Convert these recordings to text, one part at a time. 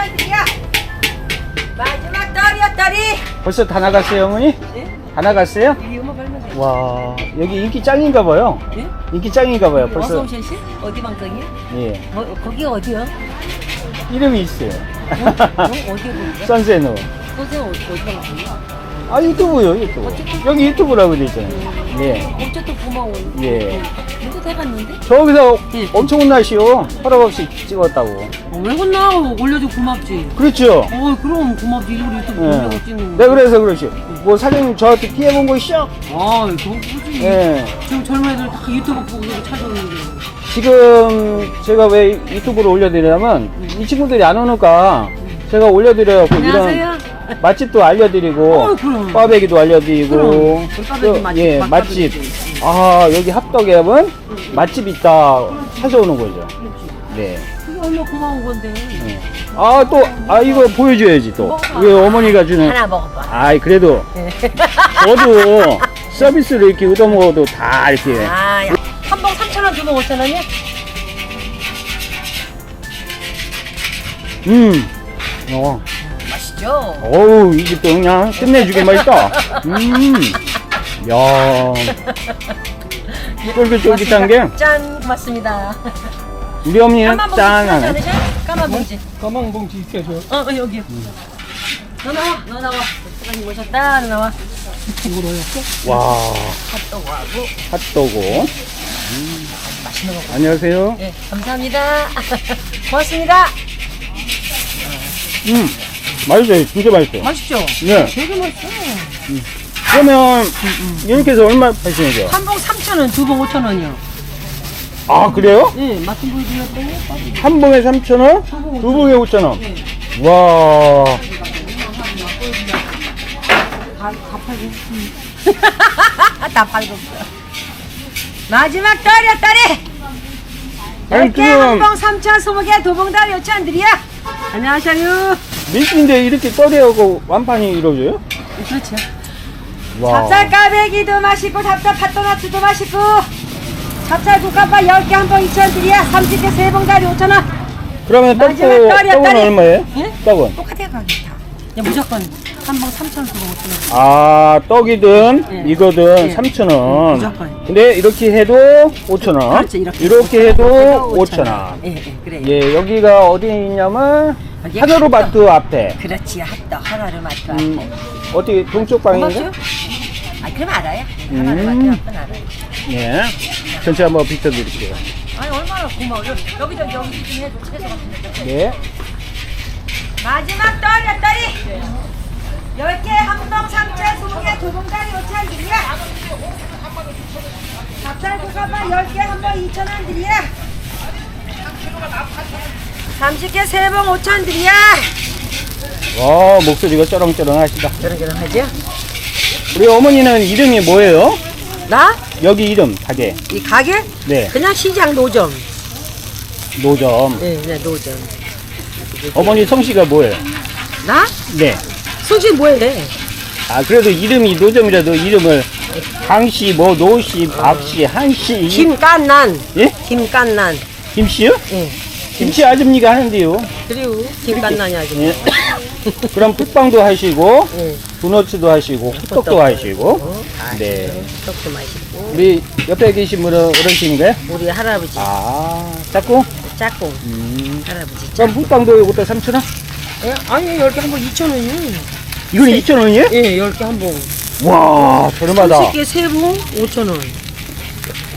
5천원이야. 마지막 딸이야 딸이. 벌써 다 나갔어요, 어머니? 네? 다 나갔어요? 이 음악 얼마 돼? 와, 여기 인기 짱인가 봐요. 네? 인기 짱인가 봐요, 어서 벌써. 어디 방송이야? 예. 어, 거기가 어디야? 이름이 있어요. 어? 어? 어디 보는데? 선세노. 선생 어디 어디 방송이야? 아, 유튜브요, 유튜브. 여기 유튜브라고 돼 있잖아요. 예. 어쨌든 고마워. 예. 누구 해봤는데? 저기서 예. 엄청 혼나시오. 허락 없이 찍었다고. 어, 왜 혼나? 올려줘 고맙지. 그렇죠? 어 그럼 고맙지. 일부러 유튜브 예. 올려고 찍는 네, 그래서 그러시오. 뭐 사장님 저한테 피해본 거 있어? 아, 너무 크지. 예. 지금 젊은 애들 다 유튜브 보고 찾아오는데. 지금 제가 왜 유튜브로 올려드리냐면 이 친구들이 안 오니까 제가 안녕하세요. 이런 맛집도 알려드리고 어, 그럼. 꽈배기도 알려드리고 그럼. 그 꽈배기 또, 맛집, 예, 맛집 있지. 아 여기 합덕앱은 맛집 있다 찾아오는 거죠 네. 그게 얼마나 고마운 건데. 아 또 아 이거 보여줘야지 또 우리 어머니가 주는 하나 먹어봐. 아이 그래도 저도 서비스로 이렇게 얻어 먹어도 다 이렇게 아, 야. 한봉 3,000원 주면 5,000원이야? 음 어. 맛있죠? 어우 이 집도 그냥 끝내주게 맛있다 음. 야 쫄깃쫄깃한 게 짠, 고맙습니다. 우리 어머니는 까만 봉지 짠하네 않으셔? 까만 봉지. 까만 봉지 있겠죠 어, 어, 여기요. 너 나와, 너 나와. 사장님 오셨다, 너 나와. 와 핫도그하고. 핫도그 맛있는 거. 안녕하세요 네, 감사합니다. 고맙습니다. 음 맛있어요 진짜 맛있어요 맛있죠? 네 되게 맛있어. 그러면 이렇게 해서 얼마 파시는 거예요? 한 봉 3,000원, 두 봉 5,000원이요. 아 그래요? 네, 맛좀 보여드렸더니 한 봉에 3,000원? 두 봉에 5,000원 와 다, 다 팔고. 다 팔고. 마지막 딸이야, 딸이! 아니 10개 한 지금 봉 3,000원, 20개 두 봉다 요천 드려. 안녕하세요. 밀키인데 이렇게 떨이하고 완판이 이루어져요? 그렇죠. 와 찹쌀 까베기도 맛있고, 찹쌀 팥도나츠도 맛있고, 찹쌀 국밥밥 10개 한 봉 2,000원 드려. 30개 세봉 다리 5,000원. 그러면 마지막 딸이야, 떡은 딸이. 얼마예요? 예? 떡은? 똑같아요, 가격 다. 그냥 무조건 한 봉 3,000원 주고 5,000원. 아 떡이든 예. 이거든 예. 3,000원 무조건. 근데 이렇게 해도 5,000원 그렇죠, 이렇게. 해도 5,000원. 5,000원 예, 예, 그래요. 예 여기가 어디 있냐면 하나로마트 앞에 그렇지, 핫도 하나를 맞춰. 음, 어디 동쪽 방인가? 고맙죠? 아, 그럼 알아요. 음. 하나를 맞춰, 하나를 알아요. 예 전체 한번 비춰드릴게요 아니, 얼마나 고마워. 여- 여기저기 여기 좀 해줘. 채소 같은 거. 네 마지막 딸이야, 딸이. 10개 한봉 3천, 20개 두봉다리 5천 드리야. 찹쌀국밥밥 10개 한봉 2천 원 드리야. 30개 세봉 5천 드리야. 와 목소리가 쩌렁쩌렁하시다 저런 하죠? 우리 어머니는 이름이 뭐예요? 나? 여기 이름 가게 이 가게? 네 그냥 시장 노점. 노점 네, 네, 노점. 어머니 성씨가 뭐예요? 나? 네 솔직히 뭐해? 아 그래도 이름이 노점이라도 이름을 강씨, 뭐 노씨, 박씨, 한씨, 김깐난. 예? 김깐난. 김씨요? 예. 김씨 아줌니가 하는데요. 그리고 김깐난이 아주. 예. 그럼 풋빵도 하시고 예. 도너츠도 하시고 호떡도 하시고. 어, 다 네. 떡도 맛있고. 우리 옆에 계신 분은 어르신인가요? 우리 할아버지 아 짝꿍? 짝꿍 음. 할아버지 그럼 풋빵도 이것도 3,000원? 예? 아니 10개 한봉 2,000원이요 이건 2,000원이에요? 예 10개 한봉 와 저렴하다. 30개 3봉 5,000원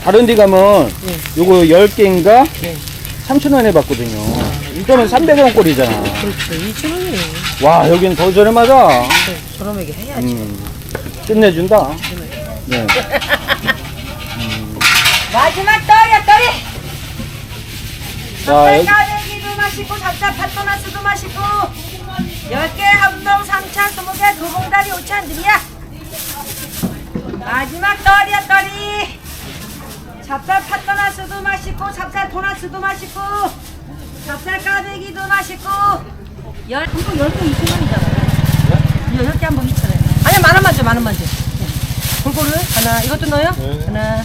다른 데 가면 예. 요거 10개인가 예. 3,000원에 받거든요. 이거는 300원 꼴이잖아. 그렇죠 2,000원이에요 와 여긴 더 저렴하다. 네, 저렴하게 해야지 음, 끝내준다. 네. 마지막 떡이야 떡이 자, 여기, 쌀가베기도 맛있고 잡자 팥도나스도 맛있고 10개 한봉 3,000 20개 두 봉다리 5,000 드리야 마지막 떡이야 떡이 찹쌀 팥도나스도 맛있고 찹쌀 도나스도 맛있고 찹쌀 까베기도 맛있고 열, 한봉 10개 2,000원이잖아 이거 10개 한봉 2,000원 아니야 만원만 줘 만원만 줘 네. 골고루 하나 이것도 넣어요? 하나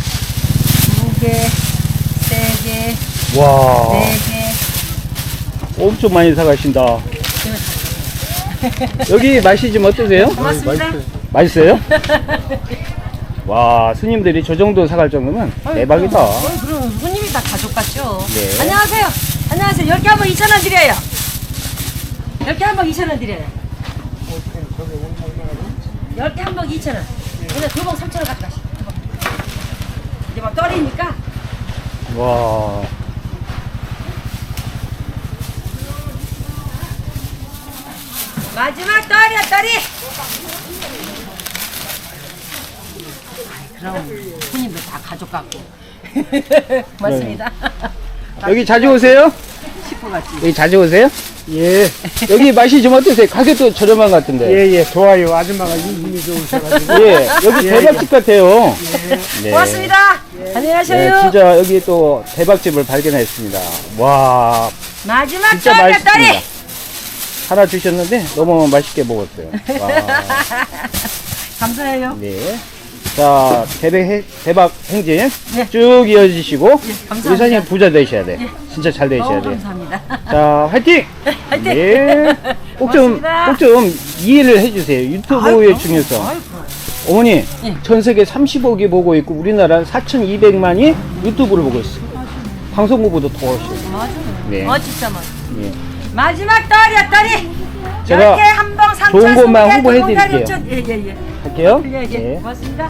두개세개 와, 네 개. 엄청 많이 사가신다. 여기 맛이 좀 어떠세요? 고맙습니다. 맛있어요? 와, 스님들이 저 정도 사갈 정도면 대박이다. 어, 그럼 손님이 다 가족 같죠. 네. 안녕하세요. 안녕하세요. 10개 한번 2,000원 드려요. 10개 한번 2,000원 드려요. 10개 한번 2,000원. 근데 두봉 3,000원 갖다 가시. 이제 막 떨이니까 와. 마지막 떨이야 떨이. 그럼 손님들 다 가족 같고. 맞습니다. 여기 자주 오세요? 같지. 여기 자주 오세요? 예, 여기 맛이 좀 어떠세요? 가격도 저렴한 것 같은데. 예, 예, 좋아요. 아줌마가 힘이 좋으셔가지고. 예, 여기 예, 대박집 같아요. 네. 고맙습니다. 안녕히 가세요. 네, 진짜 여기 또 대박집을 발견했습니다. 와, 마지막 진짜 맛있습니다. 하나 주셨는데 너무 맛있게 먹었어요. 와, 감사해요. 네. 자, 대박, 해- 대박 행진 네. 쭉 이어지시고 감사합니다. 우리 사장님 부자 되셔야 돼. 진짜 잘 되셔야 너무 돼. 감사합니다. 자, 화이팅! 화이팅! 네. 꼭 좀, 고맙습니다. 꼭 좀 이해를 해주세요. 유튜브의 중요성. 어머니, 예. 전 세계 30억이 보고 있고 우리나라 4,200만이 유튜브를 보고 있어. 방송국보다 더 훨씬. 맞아. 네. 어 맞아. 예. 마지막 떨이야 떨이. 제가 10개 한봉 3천 좋은 것만 홍보해드릴게요. 예예예. 할게요. 예, 예. 네. 고맙습니다.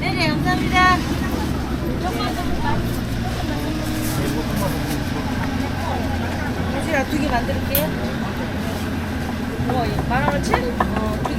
네네 감사합니다. 제가 두개 만들게요. 뭐, 만 원어치? 어.